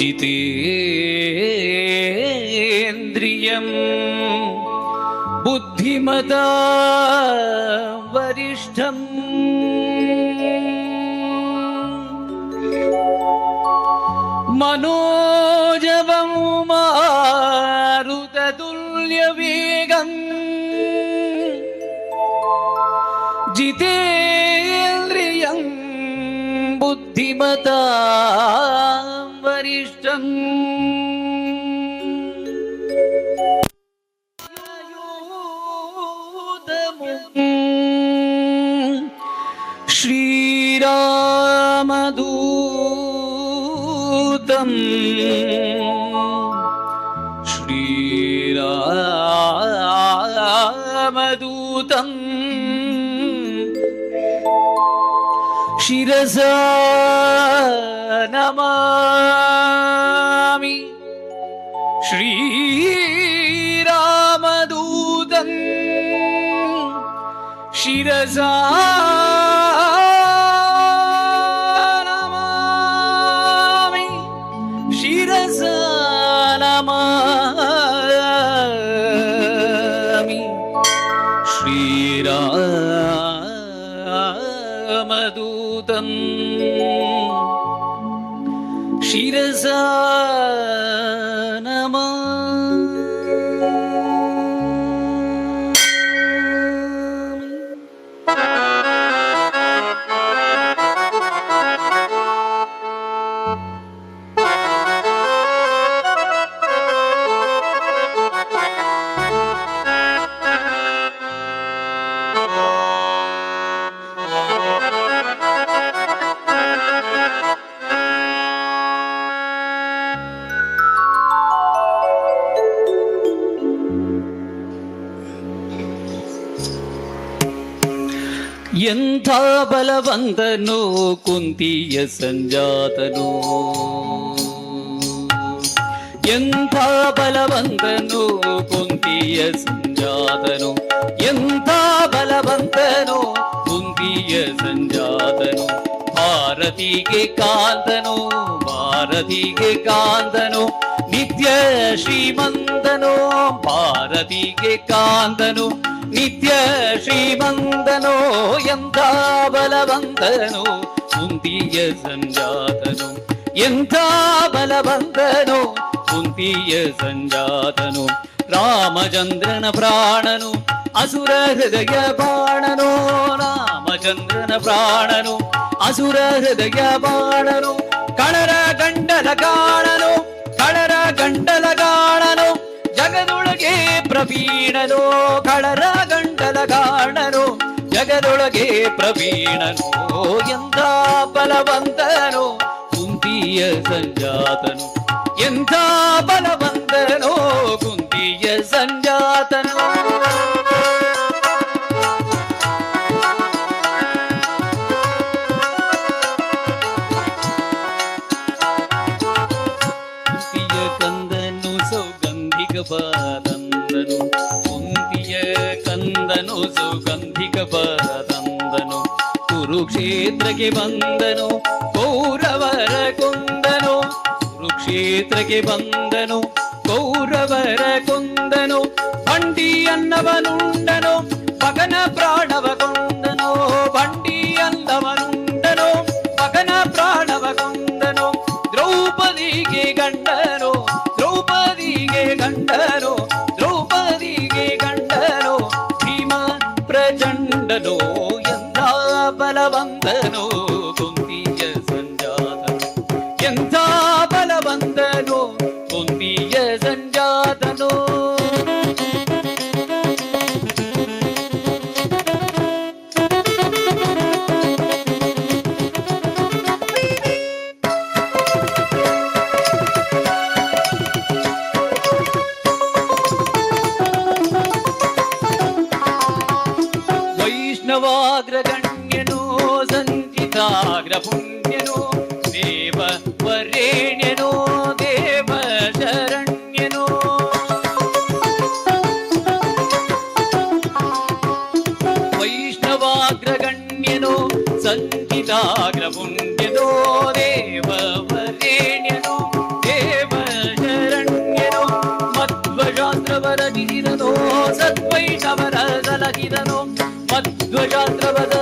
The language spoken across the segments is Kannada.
ജിതേന്ദ്രിയം ബുദ്ധിമത വരിഷ്ഠം. മനോജവം മാരുതതുല്യവേഗം. ജിതേന്ദ്രിയം ബുദ്ധിമതാ वरिष्ठम् श्रीरामदूतम् श्रीरामदूतम् शिरसा नमामि श्रीरामदूतम् शिरसा नमामि शिरसा नमामि श्रीरामदूतम् शिरसा ಎಂಥ ಬಲವಂತನು ಕುಂತಿಯ ಸಂಜಾತನು. ಎಂಥ ಬಲವಂತನು ಕುಂತಿಯ ಸಂಜಾತನು. ಎಂಥ ಬಲವಂತನು ಕುಂತಿಯ ಸಂಜಾತನು ಭಾರತಿಗೆ ಕಾಂತನು ಭಾರತಿಗೆ ಕಾಂತನು ನಿತ್ಯ ಶ್ರೀಮಂತನು ಭಾರತಿಗೆ ಕಾಂತನು ನಿತ್ಯ ಶ್ರೀಮಂತನು ಎಂಥ ಬಲವಂತನು ಕುಂತಿಯ ಸಂಜಾತನು ಎಂಥ ಬಲವಂತನು ಕುಂತಿಯ ಸಂಜಾತನು, ರಾಮಚಂದ್ರನ ಪ್ರಾಣನು, ಅಸುರ ಹೃದಯ ಬಾಣನು, ರಾಮಚಂದ್ರನ ಪ್ರಾಣನು, ಅಸುರ ಹೃದಯ ಬಾಣನು ಕಳರ ಗಂಡಲ ಕಾಣನು ಕಳರ ಗಂಡಲ ಕಾಣನು, ಜಗದೊಳಗೆ ಪ್ರವೀಣನು ಕಳರ ಗಂಡಲ ಕಾಣನು, ಜಗದೊಳಗೆ ಪ್ರವೀಣನು ಎಂಥ ಬಲವಂತನು, ಕುಂತಿಯ ಸಂಜಾತನು. ಎಂಥ ಬಲವಂತನು ಕುಂತಿಯ ಸಂಜಾತನು ಕುಂತಿಯ ಕಂದನು ಸೌಗಂಧಿಕ ಬಾದಂದನು ಕುಂತಿಯ ಕಂದನು ಸೌಗಂಧಿಕ ಬಾದಂದನು ಕುರುಕ್ಷೇತ್ರಕ್ಕೆ ಬಂದನು ಕುರುಕ್ಷೇತ್ರಕ್ಕೆ ಬಂದನು ಕೌರವರ ಕೊಂದನು ಬಂಡಿ ಅನ್ನವನುಂಡನು ಮಗನ ಪ್ರಾಣವ ಕೊಂದನು ಬಂಡಿ ಅನ್ನವನುಂಡನು ಮಗನ ಪ್ರಾಣವ ಕೊಂದನು ದ್ರೌಪದಿಗೆ ಗಂಡನು ದ್ರೌಪದಿಗೆ ಗಂಡನು ದ್ರೌಪದಿಗೆ ಗಂಡನು, ಭೀಮ ಪ್ರಚಂಡನು, ಎಂದ ಬಲವಂತನು. ವೈಷ್ಣವಾಗ್ರಗಣ್ಯನೋ ಸಂಚಿತಾಗ್ರಪುಣ್ಯನೋ ದೇವ ವರೇಣ್ಯನೋ ದೇವ ಶರಣ್ಯನೋ ವೈಷ್ಣವಾಗ್ರಗಣ್ಯನೋ, ಸಂಚಿತಾಗ್ರಪುಣ್ಯನೋ ದೇವ ವರೇಣ್ಯನೋ ದೇವ ಶರಣ್ಯನೋ ಮಧ್ವಶಾಸ್ತ್ರವರ ಗಿರಿರನೋ ಸದ್ವೈಷವರ ಸಲಹಿರನೋ चंद्रवद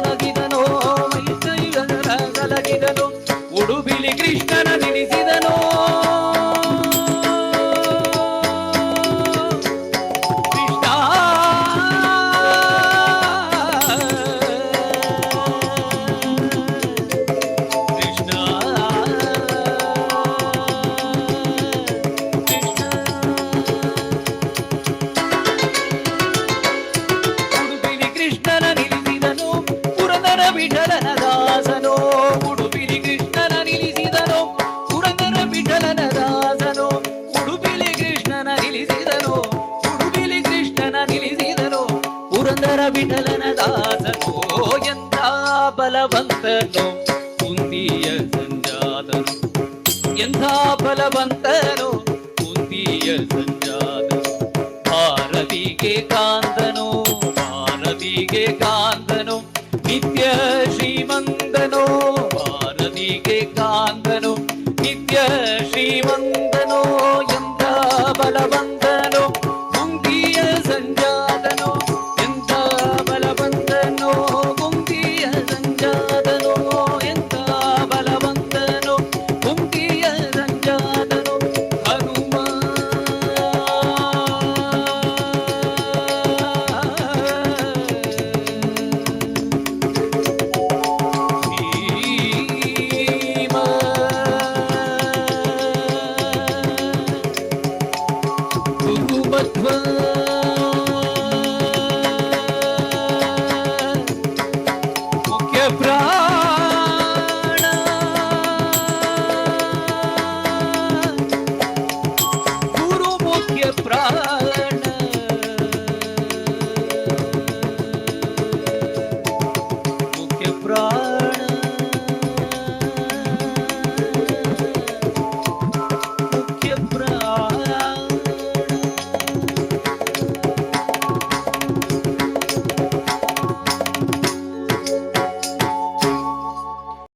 ವಿಠಲನದಾಸನೋ ಎಂಥ ಬಲವಂತನೋ ಕುಂದಿಯ ಸಂಜಾತನು ಎಂಥ ಬಲವಂತನೋ ಕುಂದಿಯ ಸಂಜಾತನು ಭಾರತಿಗೆ ಕಾಂತ